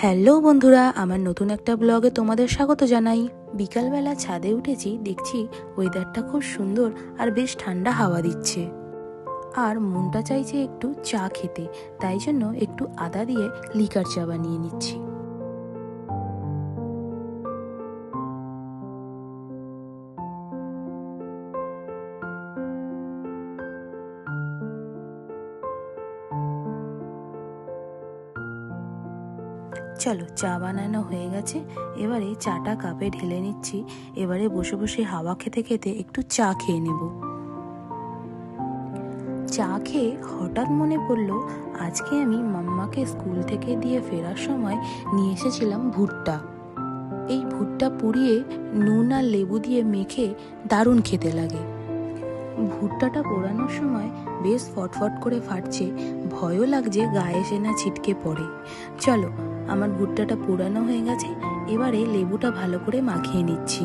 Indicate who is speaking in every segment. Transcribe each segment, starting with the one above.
Speaker 1: Hello বন্ধুরা, আমার নতুন একটা ব্লগে তোমাদের স্বাগত জানাই। বিকালবেলা ছাদে উঠেছি, দেখছি ওয়েদারটা খুব সুন্দর আর বেশ ঠান্ডা হাওয়া দিচ্ছে। আর মনটা চাইছে একটু চা খেতে, তাই জন্য একটু আদা দিয়ে লিকার চা বানিয়ে নিচ্ছি। চলো, চা বানানো হয়ে গেছে। এবারে চাটা কাপে ঢেলে নিচ্ছি। এবারে বসে বসে হাওয়া খেতে খেতে একটু চা খেয়ে নেব। চা খেয়ে হঠাৎ মনে পড়ল, আজকে আমি মাম্মাকে স্কুল থেকে দিয়ে ফেরার সময় নিয়ে এসেছিলাম ভুট্টা। এই ভুট্টা পুড়িয়ে নুন আর লেবু দিয়ে মেখে দারুণ খেতে লাগে। ভুট্টাটা পোড়ানোর সময় বেশ ফটফট করে ফাটছে, ভয়ও লাগছে গায়ে এসে না ছিটকে পড়ে। চলো আমার ভুট্টাটা পোড়ানো হয়ে গেছে, এবারে লেবুটা ভালো করে মাখিয়ে নিচ্ছি।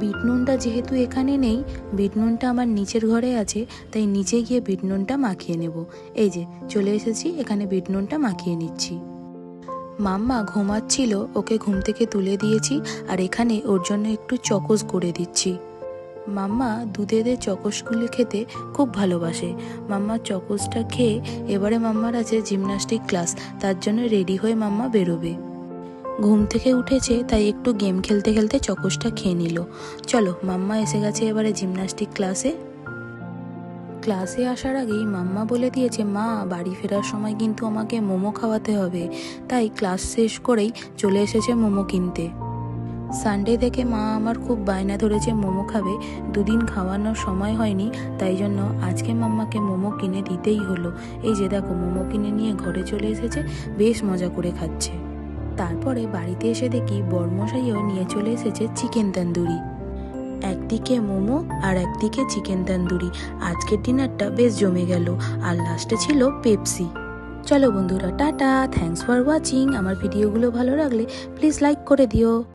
Speaker 1: বিট নুনটা যেহেতু এখানে নেই, বিট নুনটা আমার নিচের ঘরে আছে, তাই নিচে গিয়ে বিট নুনটা মাখিয়ে নেব। এই যে, চলে এসেছি, এখানে বিট নুনটা মাখিয়ে নিচ্ছি। মাম্মা ঘুমাচ্ছিল, ওকে ঘুম থেকে তুলে দিয়েছি, আর এখানে ওর জন্য একটু চকোস করে দিচ্ছি। মাম্মা দুধেদের চকোসগুলি খেতে খুব ভালোবাসে। মাম্মা চকোসটা খেয়ে এবারে মাম্মার আছে জিমনাস্টিক ক্লাস, তার জন্য রেডি হয়ে মাম্মা বেরোবে। ঘুম থেকে উঠেছে, তাই একটু গেম খেলতে খেলতে চকোসটা খেয়ে নিল। চলো, মাম্মা এসে গেছে এবারে জিমনাস্টিক ক্লাসে। ক্লাসে আসার আগেই মাম্মা বলে দিয়েছে, মা, বাড়ি ফেরার সময় কিন্তু আমাকে মোমো খাওয়াতে হবে। তাই ক্লাস শেষ করেই চলে এসেছে মোমো কিনতে। সানডে থেকে মা আমার খুব বায়না ধরেছে, মোমো খাবে। দুদিন খাওয়ানোর সময় হয়নি, তাই জন্য আজকে মাম্মাকে মোমো কিনে দিতেই হলো। এই যে দেখো, মোমো কিনে নিয়ে ঘরে চলে এসেছে, বেশ মজা করে খাচ্ছে। তারপরে বাড়িতে এসে দেখি বর্মশাইও নিয়ে চলে এসেছে চিকেন তন্দুরি। একদিকে মোমো আর একদিকে চিকেন তন্দুরি। আজকের ডিনারটা বেশ জমে গেল, আর লাস্টে ছিল পেপসি। চলো বন্ধুরা, টাটা। থ্যাংকস ফর ওয়াচিং আমার ভিডিওগুলো ভালো লাগলে প্লিজ লাইক করে দিও।